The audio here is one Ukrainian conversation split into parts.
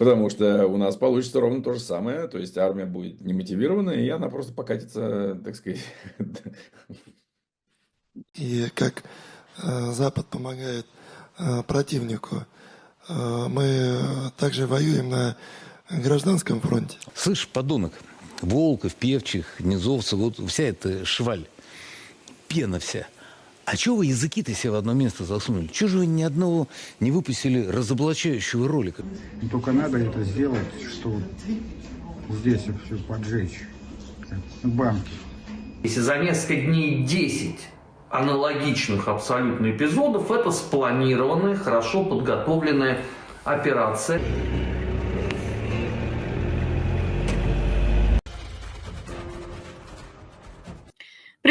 Потому что у нас получится ровно то же самое, то есть армия будет немотивирована, и она просто покатится, так сказать, и как э, Запад помогает э, противнику. Э, мы также воюем на гражданском фронте. Слышь, подонок, Волков, Певчих, Низовцев, вот вся эта шваль, пена вся. А чего вы языки-то себе в одно место засунули? Чего же вы ни одного не выпустили разоблачающего ролика? Но Только надо это сделать, что здесь все поджечь. Банки. Если за несколько дней 10 аналогичных абсолютно эпизодов, это спланированная, хорошо подготовленная операция.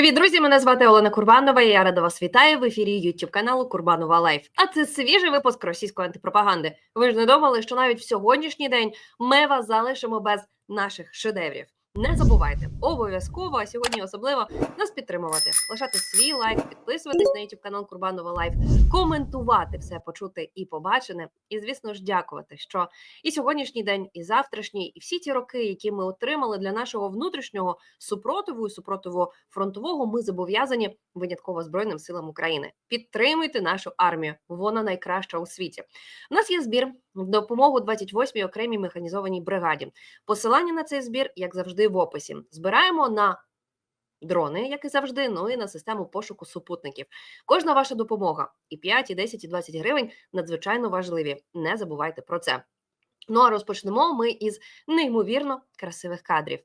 Привіт, друзі! Мене звати Олена Курбанова. Я рада вас вітаю в ефірі YouTube каналу Курбанова Лайф. А це свіжий випуск російської антипропаганди. Ви ж не думали, що навіть в сьогоднішній день ми вас залишимо без наших шедеврів. Не забувайте обов'язково, а сьогодні особливо нас підтримувати, лишати свій лайк, підписуватись на YouTube канал Курбанова Лайф, коментувати все почути і побачене. І звісно ж, дякувати, що і сьогоднішній день, і завтрашній, і всі ті роки, які ми отримали для нашого внутрішнього супротиву і супротиву фронтового, ми зобов'язані винятково збройним силам України. Підтримуйте нашу армію, вона найкраща у світі. У нас є збір допомогу 28-й окремій механізованій бригаді. Посилання на цей збір, як завжди, в описі. Збираємо на дрони, як і завжди, ну і на систему пошуку супутників. Кожна ваша допомога і 5, і 10, і 20 гривень надзвичайно важливі. Не забувайте про це. Ну а розпочнемо ми із неймовірно красивих кадрів.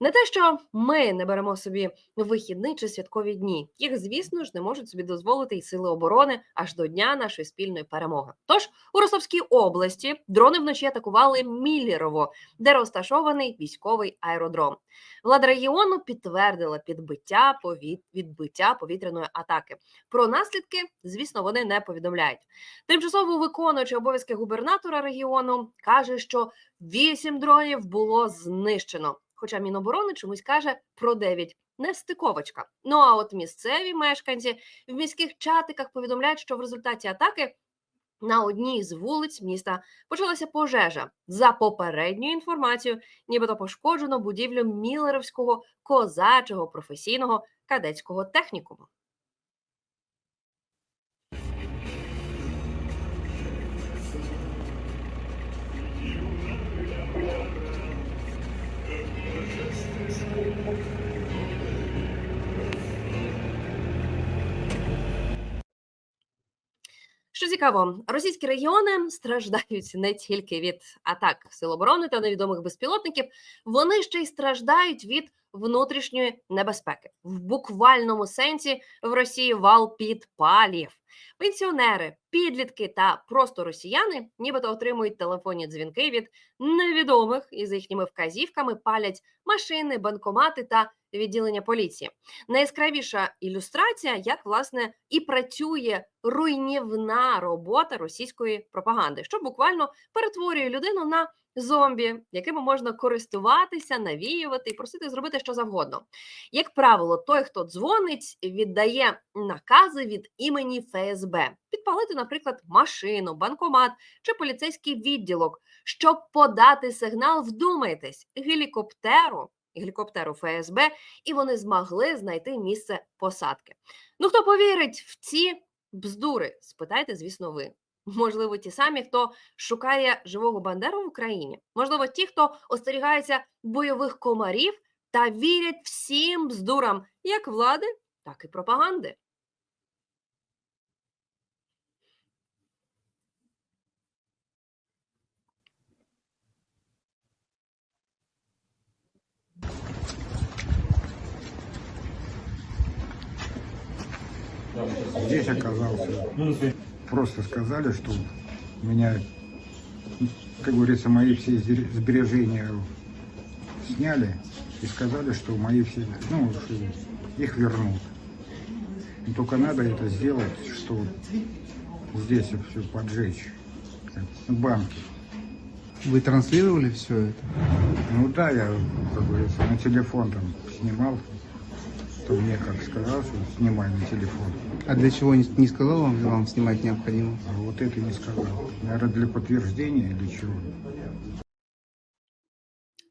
Не те, що ми не беремо собі вихідний чи святкові дні. Їх, звісно ж, не можуть собі дозволити і сили оборони аж до дня нашої спільної перемоги. Тож у Ростовській області дрони вночі атакували Міллєрово, де розташований військовий аеродром. Влада регіону підтвердила підбиття повіт... відбиття повітряної атаки. Про наслідки, звісно, вони не повідомляють. Тимчасово виконуючий обов'язки губернатора регіону каже, що вісім дронів було знищено. Хоча Міноборони чомусь каже про 9. Нестиковочка. Ну а от місцеві мешканці в міських чатиках повідомляють, що в результаті атаки на одній з вулиць міста почалася пожежа. За попередньою інформацією, нібито пошкоджено будівлю Мілеровського козачого професійного кадетського технікуму. Цікаво, російські регіони страждають не тільки від атак сил оборони та невідомих безпілотників, вони ще й страждають від внутрішньої небезпеки. В буквальному сенсі в Росії вал підпалів. Пенсіонери, підлітки та просто росіяни, нібито отримують телефонні дзвінки від невідомих і з їхніми вказівками палять машини, банкомати та відділення поліції. Найяскравіша ілюстрація, як власне і працює руйнівна робота російської пропаганди, що буквально перетворює людину на зомбі, якими можна користуватися, навіювати і просити зробити що завгодно. Як правило, той, хто дзвонить, віддає накази від імені ФСБ підпалити, наприклад, машину, банкомат чи поліцейський відділок, щоб подати сигнал, вдумайтесь, гелікоптеру. Гелікоптеру ФСБ, і вони змогли знайти місце посадки. Ну хто повірить в ці бздури? Спитайте, звісно, ви. Можливо, ті самі, хто шукає живого бандеру в Україні, можливо, ті, хто остерігається бойових комарів та вірять всім бздурам як влади, так і пропаганди. Здесь оказался. Просто сказали, что меня, как говорится, мои все сбер- сбережения сняли и сказали, что мои все, ну, что их вернут. Но только надо это сделать, что здесь все поджечь. как Банки. Вы транслировали все это? Ну да, я, как говорится, на телефон там снимал. То мне как сказал, что снимай на телефон. А для чего не, не сказал вам, вам снимать необходимо? А вот это не сказал. Наверное, для подтверждения или чего.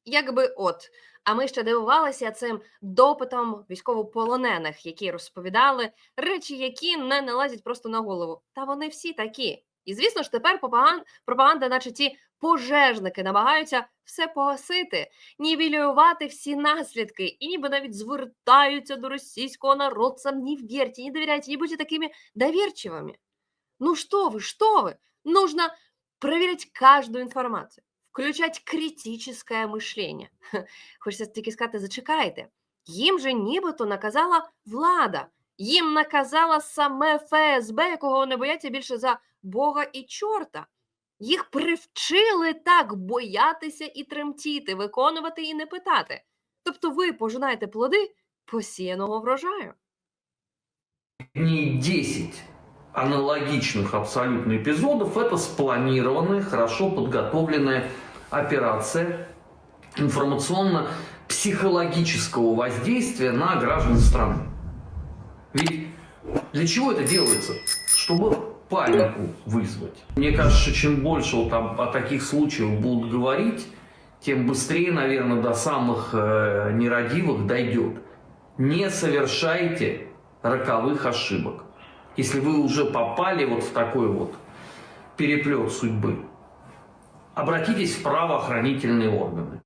Якби от. А ми ще дивувалися цим допитом військовополонених, які розповідали речі, які не налазять просто на голову. Та вони всі такі. І звісно ж, тепер пропаган- пропаганда, наче ті пожежники, намагаються все погасити, нівелювати всі наслідки, і ніби навіть звертаються до російського народця. Не вірте, не довіряйте, не будьте такими довірчивими. Ну что вы, что вы? Нужно проверять каждую информацию, включать критическое мишлення. Хочеться тільки сказати, зачекайте. Їм же нібито наказала влада, їм наказала саме ФСБ, якого вони бояться більше за Бога і чорта. Їх привчили так боятися і тремтіти, виконувати і не питати. Тобто ви пожинаєте плоди посіяного врожаю. дней 10 аналогичных абсолютно эпизодов – это спланированная, хорошо подготовленная операция информационно-психологического воздействия на граждан страны. Ведь для чего это делается? Чтобы панику вызвать. Мне кажется, что чем больше вот об- о, таких случаях будут говорить, тем быстрее, наверное, до самых э, нерадивых дойдет. Не совершайте роковых ошибок. Если вы уже попали вот в такой вот переплет судьбы, обратитесь в правоохранительные органы.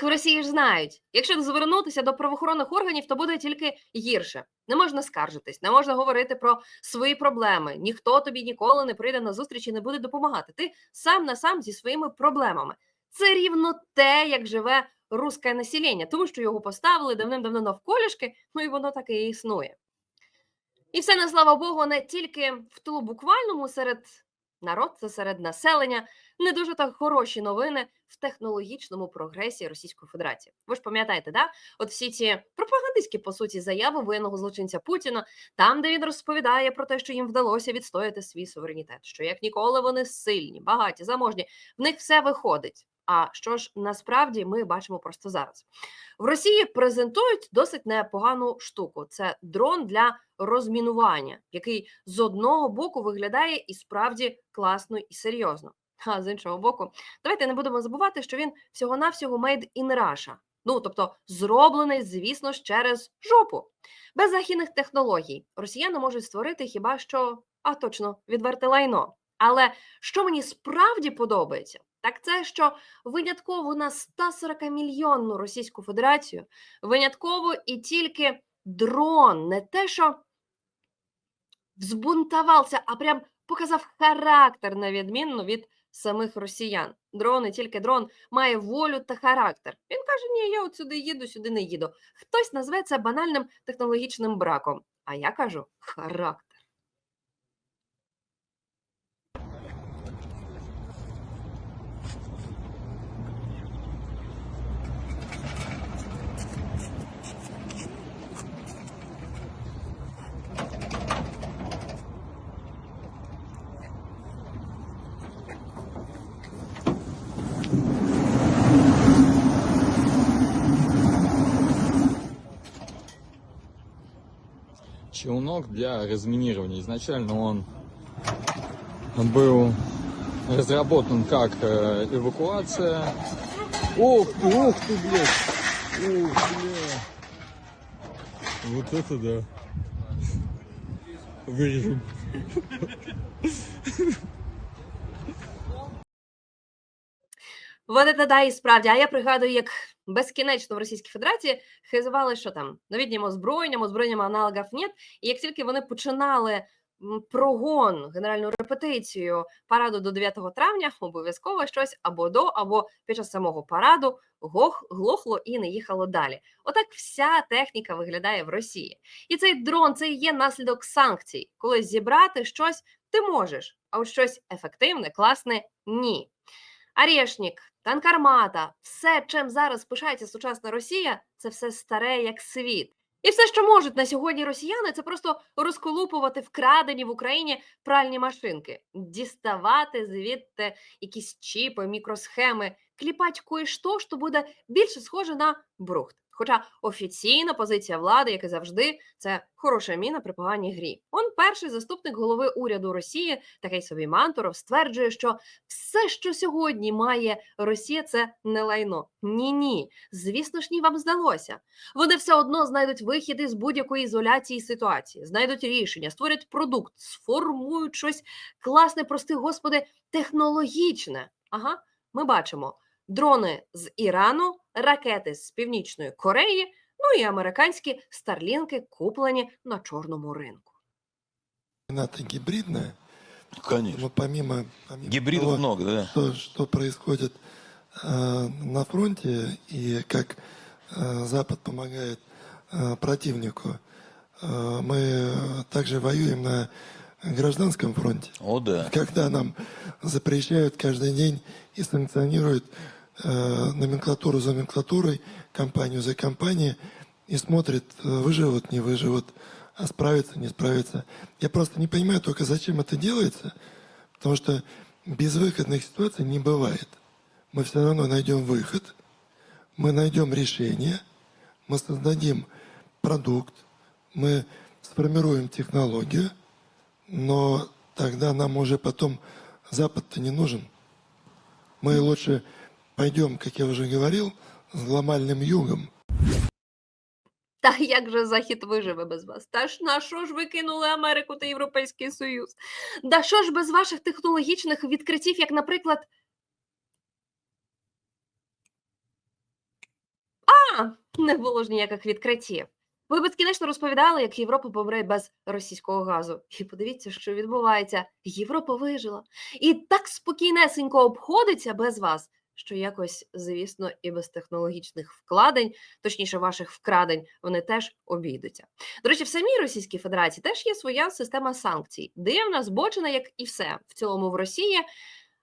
Так в Росії ж знають, якщо звернутися до правоохоронних органів, то буде тільки гірше. Не можна скаржитись, не можна говорити про свої проблеми. Ніхто тобі ніколи не прийде на зустріч і не буде допомагати. Ти сам на сам зі своїми проблемами. Це рівно те, як живе русське населення, тому що його поставили давним-давно навколішки, ну і воно так і існує. І все не слава Богу, не тільки в тилу буквальному серед народ, це серед населення, не дуже так хороші новини в технологічному прогресі Російської Федерації. Ви ж пам'ятаєте, да? От всі ці пропагандистські по суті заяви воєнного злочинця Путіна, там, де він розповідає про те, що їм вдалося відстояти свій суверенітет, що як ніколи вони сильні, багаті, заможні, в них все виходить. А що ж насправді ми бачимо просто зараз? В Росії презентують досить непогану штуку. Це дрон для розмінування, який з одного боку виглядає і справді класно і серйозно. А з іншого боку, давайте не будемо забувати, що він всього-навсього made in Russia. Ну, тобто зроблений, звісно ж, через жопу. Без західних технологій росіяни можуть створити хіба що, а точно, відверте лайно. Але що мені справді подобається, так це, що винятково на 140 мільйонну Російську Федерацію, винятково і тільки дрон, не те, що взбунтувався, а прям показав характер на відмінно від самих росіян. Дрон і тільки дрон має волю та характер. Він каже: Ні, я от сюди їду, сюди не їду. Хтось назве це банальним технологічним браком. А я кажу характер. Челнок для разминирования. Изначально он был разработан как э, эвакуация. Ох ты, ох ты, блядь! Ох, бля! Вот это да. Вырежем. Це і справді. А я пригадую, як безкінечно в Російській Федерації хизували, що там новітнім озброєнням, озброєнням аналогів нет. І як тільки вони починали прогон, генеральну репетицію параду до 9 травня, обов'язково щось або до, або під час самого параду гох, глохло і не їхало далі. Отак вся техніка виглядає в Росії. І цей дрон це є наслідок санкцій. Коли зібрати щось ти можеш, а от щось ефективне, класне ні. Арєшнік, танкармата, все, чим зараз пишається сучасна Росія, це все старе як світ. І все, що можуть на сьогодні росіяни, це просто розколупувати вкрадені в Україні пральні машинки, діставати звідти якісь чіпи, мікросхеми, кліпать кое-що, що буде більше схоже на брухт. Хоча офіційна позиція влади, як і завжди, це хороша міна при поганій грі. Он перший заступник голови уряду Росії, такий собі Мантуров, стверджує, що все, що сьогодні має Росія, це не лайно. Ні, ні. Звісно ж, ні, вам здалося. Вони все одно знайдуть вихід із будь-якої ізоляції ситуації, знайдуть рішення, створять продукт, сформують щось класне, прости господи, технологічне. Ага, ми бачимо дрони з Ірану, ракети з Північної Кореї, ну і американські старлінки, куплені на чорному ринку. Война-то гибридная, Конечно. но помимо, помимо Гибридов того, много, да. что, что происходит э, на фронте и как э, Запад помогает э, противнику, э, мы также воюем на гражданском фронте. О, да. Когда нам запрещают каждый день и санкционируют э, номенклатуру за номенклатурой, компанию за компанией, и смотрят, э, выживут, не выживут, а справятся, не справятся. Я просто не понимаю только, зачем это делается, потому что безвыходных ситуаций не бывает. Мы все равно найдем выход, мы найдем решение, мы создадим продукт, мы сформируем технологию, но тогда нам уже потом Запад-то не нужен. Мы лучше пойдем, как я уже говорил, с глобальным югом. Та як же Захід виживе без вас? Та ж на що ж ви кинули Америку та Європейський Союз? Да що ж без ваших технологічних відкриттів, як, наприклад. А, не було ж ніяких відкриттів. Ви безкінечно розповідали, як Європа помре без російського газу. І подивіться, що відбувається. Європа вижила. І так спокійнесенько обходиться без вас, що якось, звісно, і без технологічних вкладень точніше, ваших вкрадень, вони теж обійдуться. До речі, в самій Російській Федерації теж є своя система санкцій. Дивна, збочена, як і все в цілому в Росії,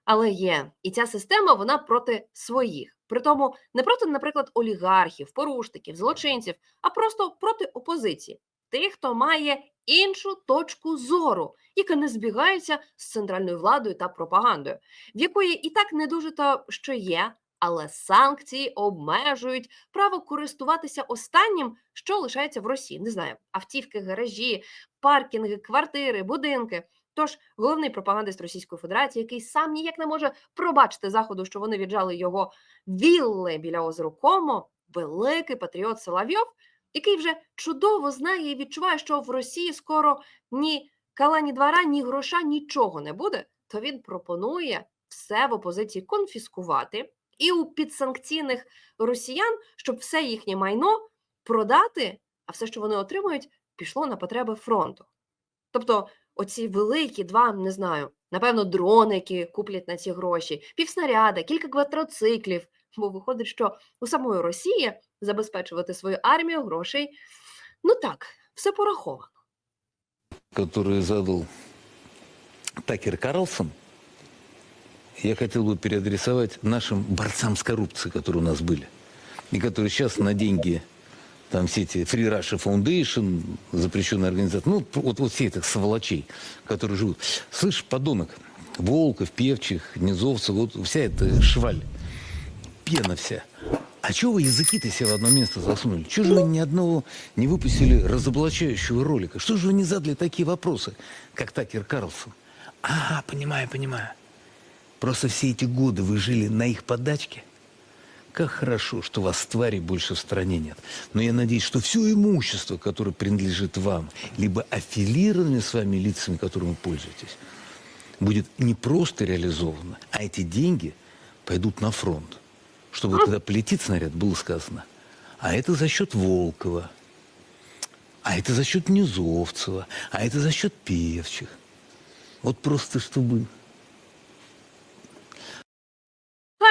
але є. І ця система вона проти своїх. Притому не проти, наприклад, олігархів, порушників, злочинців, а просто проти опозиції, тих, хто має іншу точку зору, яка не збігається з центральною владою та пропагандою, в якої і так не дуже то що є, але санкції обмежують право користуватися останнім, що лишається в Росії. Не знаю, автівки, гаражі, паркінги, квартири, будинки. Тож головний пропагандист Російської Федерації, який сам ніяк не може пробачити заходу, що вони віджали його вілли біля озеру Комо, великий патріот Соловйов, який вже чудово знає і відчуває, що в Росії скоро ні кала, ні двора, ні гроша, нічого не буде, то він пропонує все в опозиції конфіскувати і у підсанкційних росіян, щоб все їхнє майно продати, а все, що вони отримують, пішло на потреби фронту. Тобто, оці великі два, не знаю, напевно, дрони, які куплять на ці гроші, півснаряда, кілька квадроциклів. Бо виходить, що у самої Росії забезпечувати свою армію грошей, ну так, все пораховано. Который задал Такер Карлсон, я хотел бы переадресовать нашим борцам с коррупцией, которые у нас были. И которые сейчас на деньги, там все эти Free Russia Foundation, запрещенная организация, ну, вот, вот все этих сволочей, которые живут. Слышь, подонок, Волков, Певчих, Низовцев, вот вся эта шваль, пена вся. А чего вы языки-то себе в одно место засунули? Чего же вы ни одного не выпустили разоблачающего ролика? Что же вы не задали такие вопросы, как Такер Карлсон? А, понимаю, понимаю. Просто все эти годы вы жили на их подачке. Как хорошо, что вас тварей больше в стране нет. Но я надеюсь, что все имущество, которое принадлежит вам, либо аффилированными с вами лицами, которыми вы пользуетесь, будет не просто реализовано, а эти деньги пойдут на фронт. Чтобы когда полетит снаряд, было сказано, а это за счет Волкова, а это за счет Низовцева, а это за счет Певчих. Вот просто чтобы...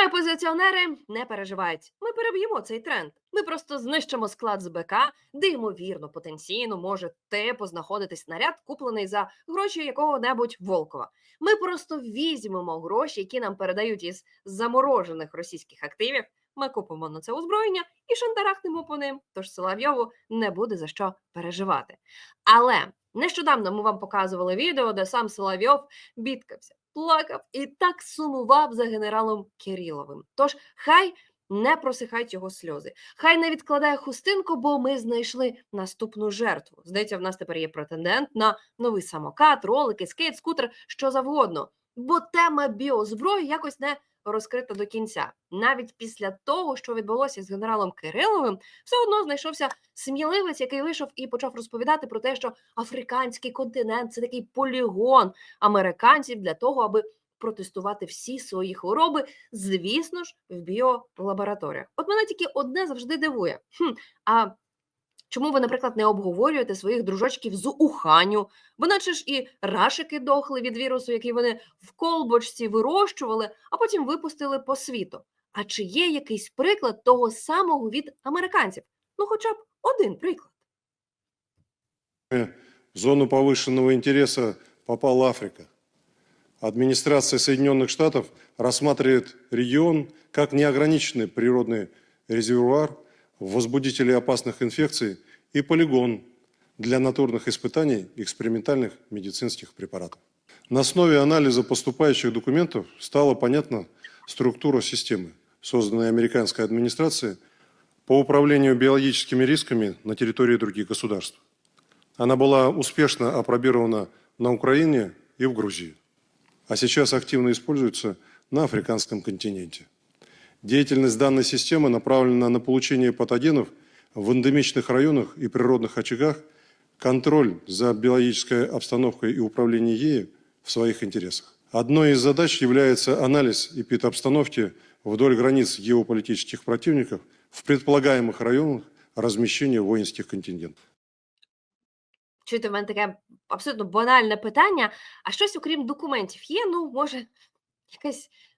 А опозиціонери не переживають. Ми переб'ємо цей тренд. Ми просто знищимо склад з БК, де ймовірно потенційно може типу знаходитись снаряд, куплений за гроші якого-небудь Волкова. Ми просто візьмемо гроші, які нам передають із заморожених російських активів. Ми купимо на це озброєння і шантарахнемо по ним. Тож Соловйову не буде за що переживати. Але нещодавно ми вам показували відео, де сам Соловйов бідкався, плакав і так сумував за генералом Кириловим. Тож хай не просихають його сльози. Хай не відкладає хустинку, бо ми знайшли наступну жертву. Здається, в нас тепер є претендент на новий самокат, ролики, скейт, скутер, що завгодно. Бо тема біозброї якось не розкрита до кінця. Навіть після того, що відбулося з генералом Кириловим, все одно знайшовся сміливець, який вийшов і почав розповідати про те, що африканський континент це такий полігон американців для того, аби протестувати всі свої хвороби, звісно ж, в біолабораторіях. От мене тільки одне завжди дивує. Хм, а чому ви, наприклад, не обговорюєте своїх дружочків з Уханю? Бо наче ж і рашики дохли від вірусу, який вони в колбочці вирощували, а потім випустили по світу. А чи є якийсь приклад того самого від американців? Ну, хоча б один приклад. В зону повышенного интереса попала Африка. Администрация Соединенных Штатов рассматривает регион как неограниченный природный резервуар возбудителей опасных инфекций и полигон для натурных испытаний экспериментальных медицинских препаратов. На основе анализа поступающих документов стала понятна структура системы, созданной американской администрацией по управлению биологическими рисками на территории других государств. Она была успешно опробирована на Украине и в Грузии, а сейчас активно используется на африканском континенте. Деятельность данной системы направлена на получение патогенов в эндемичных районах и природных очагах, контроль за биологической обстановкой и управление ею в своих интересах. Одной из задач является анализ эпидобстановки вдоль границ геополитических противников в предполагаемых районах размещения воинских контингентов. Чуєте, в мене таке абсолютно банальне питання. А щось, окрім документів, є? Ну, може, якась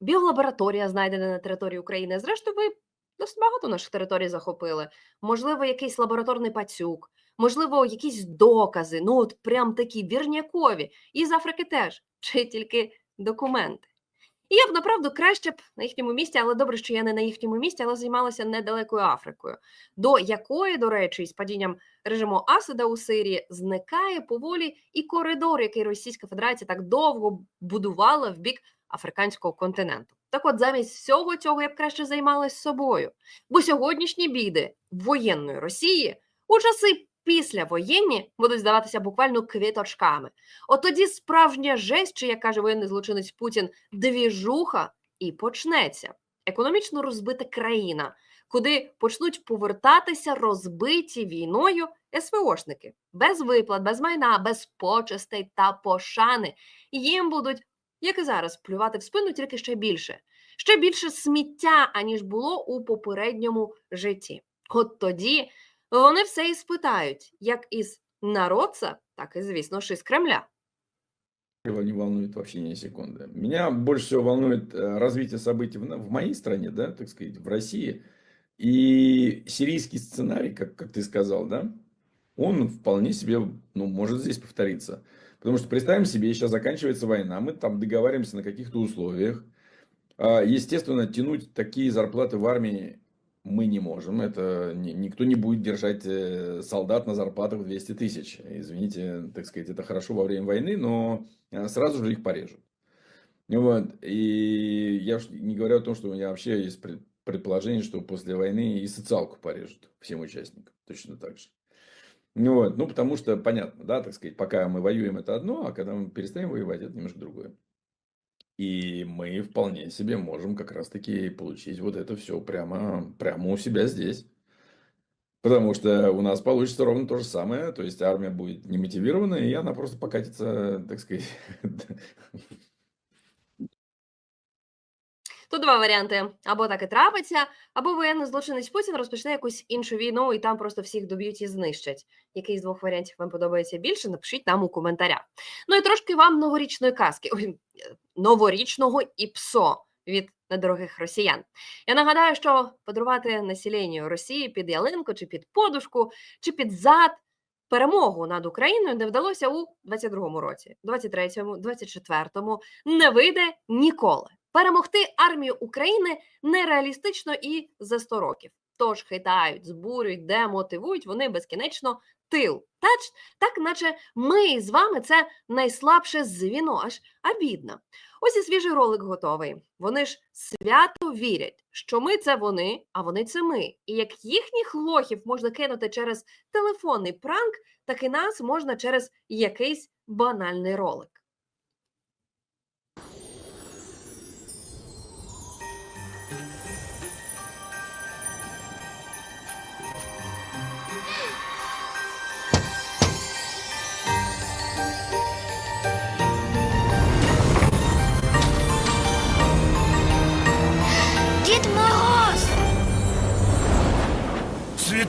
біолабораторія знайдена на території України. Зрештою, ви досить багато наших територій захопили. Можливо, якийсь лабораторний пацюк, можливо, якісь докази. Ну, от прям такі вірнякові. І з Африки теж, чи тільки документи. І я б направду краще б на їхньому місці, але добре, що я не на їхньому місці, але займалася недалекою Африкою, до якої, до речі, з падінням режиму Асада у Сирії зникає поволі і коридор, який Російська Федерація так довго будувала в бік африканського континенту. Так от, замість всього цього я б краще займалась собою. Бо сьогоднішні біди воєнної Росії у часи післявоєнні будуть здаватися буквально квіточками. От тоді справжня жесть, чи як каже воєнний злочинець Путін, двіжуха і почнеться. Економічно розбита країна, куди почнуть повертатися розбиті війною СВОшники без виплат, без майна, без почестей та пошани. Їм будуть, як і зараз, плювати в спину тільки ще більше, ще більше сміття, аніж було у попередньому житті. От тоді вони все і спитають, як із народця, так і, звісно ж, із Кремля. Его не волнует вообще ни секунды. Меня больше всего волнует э, развитие событий в, на- в моей стране, да, так сказать, в России. И сирийский сценарий, как, как ты сказал, да, он вполне себе, ну, может здесь повториться. Потому что представим себе, сейчас заканчивается война, мы там договариваемся на каких-то условиях. А, Естественно, тянуть такие зарплаты в армии мы не можем. Это ни- никто не будет держать э, солдат на зарплатах в 200 тысяч. Извините, так сказать, это хорошо во время войны, но э, сразу же их порежут. Вот. И я не говорю о том, что у меня вообще есть пред- предположение, что после войны и социалку порежут всем участникам. Точно так же. Вот, ну потому что понятно, да, так сказать, пока мы воюем это одно, а когда мы перестаем воевать, это немножко другое. И мы вполне себе можем как раз-таки получить вот это все прямо, прямо у себя здесь. Потому что у нас получится ровно то же самое, то есть армия будет немотивирована, и она просто покатится, так сказать, Тут два варіанти: або так і трапиться, або воєнний злочинець Путін розпочне якусь іншу війну і там просто всіх доб'ють і знищать. Який з двох варіантів вам подобається більше? Напишіть нам у коментарях. Ну і трошки вам новорічної казки, ой, новорічного і псо від недорогих росіян. Я нагадаю, що подарувати населенню Росії під ялинку, чи під подушку, чи під зад перемогу над Україною не вдалося у 22-му році, 23-му, 24-му не вийде ніколи. Перемогти армію України нереалістично і за 100 років. Тож хитають, збурюють, демотивують вони безкінечно тил. Так, так наче ми з вами це найслабше звіно, аж обідно. Ось і свіжий ролик готовий. Вони ж свято вірять, що ми це вони, а вони це ми. І як їхніх лохів можна кинути через телефонний пранк, так і нас можна через якийсь банальний ролик.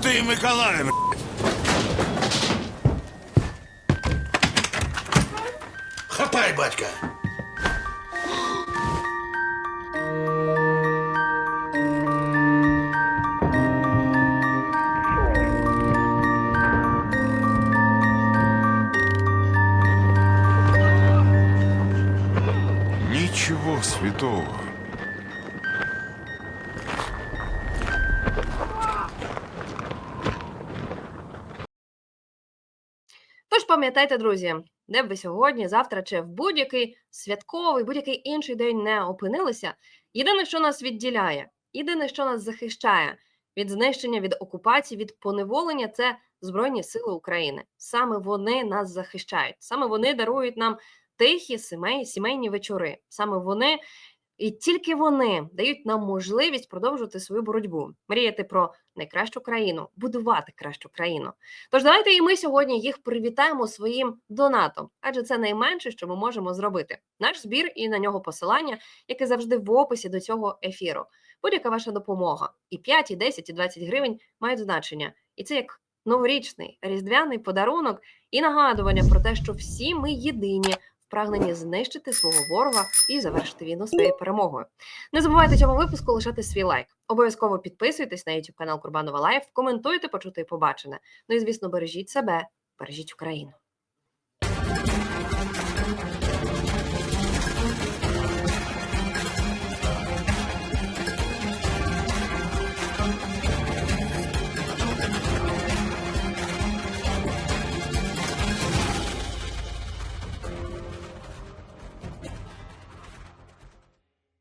Святий Миколай, Хапай, батька! Тож пам'ятайте, друзі, де б ви сьогодні, завтра чи в будь-який святковий, будь-який інший день не опинилися. Єдине, що нас відділяє, єдине, що нас захищає від знищення, від окупації, від поневолення, це Збройні Сили України. Саме вони нас захищають, саме вони дарують нам тихі сімей, сімейні вечори. Саме вони і тільки вони дають нам можливість продовжувати свою боротьбу, мріяти про найкращу країну, будувати кращу країну. Тож давайте і ми сьогодні їх привітаємо своїм донатом, адже це найменше, що ми можемо зробити. Наш збір і на нього посилання, яке завжди в описі до цього ефіру. Будь-яка ваша допомога. І 5, і 10, і 20 гривень мають значення. І це як новорічний різдвяний подарунок і нагадування про те, що всі ми єдині. Прагненні знищити свого ворога і завершити війну своєю перемогою. Не забувайте цьому випуску лишати свій лайк. Обов'язково підписуйтесь на YouTube канал Курбанова Лайф, коментуйте, почути і побачене. Ну і звісно, бережіть себе, бережіть Україну.